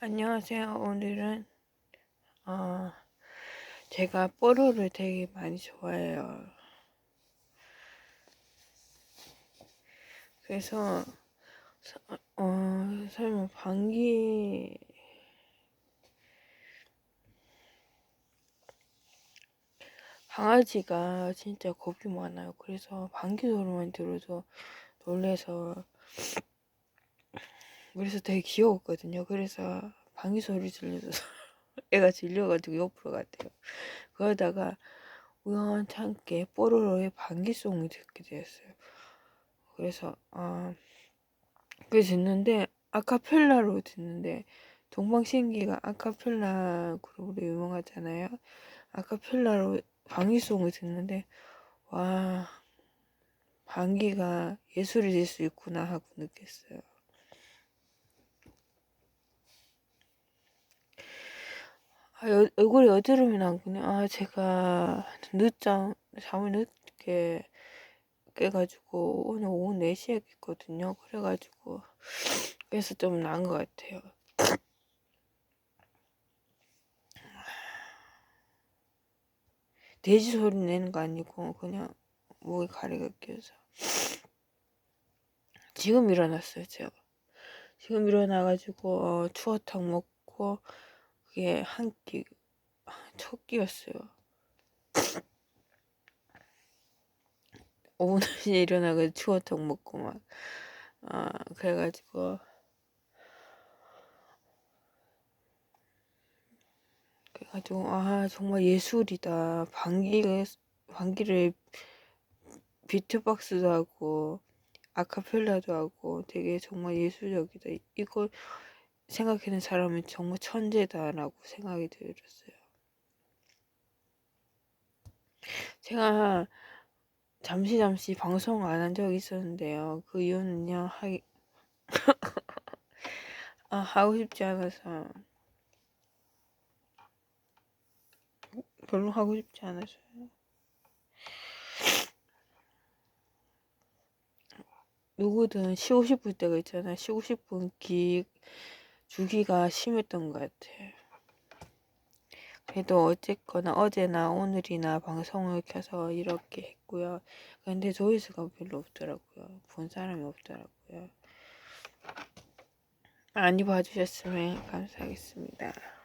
안녕하세요. 오늘은 어, 제가 뽀로를 되게 많이 좋아해요. 그래서 서- 어, 설마 방귀 강아지가 진짜 겁이 많아요. 그래서 방귀 소리만 들어도 놀래서 그래서 되게 귀여웠거든요. 그래서 방귀 소리 들려서 애가 질려가지고 옆으로 갔대요. 그러다가 우연찮게 뽀로로의 방귀송을 듣게 되었어요. 그래서 아 그래서 듣는데 아카펠라로 듣는데 동방신기가 아카펠라 그룹으로 유명하잖아요. 아카펠라로 방귀송을 듣는데 와 방귀가 예술이 될 수 있구나 하고 느꼈어요. 아, 여, 얼굴에 여드름이 나군요. 아, 제가 늦잠, 잠을 늦게 깨가지고 오늘 오후 4시에 깼거든요. 그래가지고 그래서 좀 나은 것 같아요. 돼지 소리 내는 거 아니고 그냥 목에 가래가 껴서 지금 일어났어요 제가 지금 일어나가지고 어, 추어탕 먹고 그게 한 끼 첫 끼였어요. 5분 전에 일어나가지고 추어탕 먹고 막 아, 그래가지고. 그래가지고 아 정말 예술이다. 방귀를 방귀를 비트박스도 하고 아카펠라도 하고 되게 정말 예술적이다. 이걸 생각하는 사람은 정말 천재다라고 생각이 들었어요 제가 잠시 잠시 방송 안 한 적이 있었는데요 그 이유는요 하기 아, 하고 싶지 않아서 별로 하고 싶지 않아서요. 누구든 쉬고 싶을 때가 있잖아. 쉬고 싶은 기, 주기가 심했던 것 같아. 그래도 어쨌거나 어제나 오늘이나 방송을 켜서 이렇게 했고요. 근데 조회수가 별로 없더라고요. 본 사람이 없더라고요. 많이 봐주셨으면 감사하겠습니다.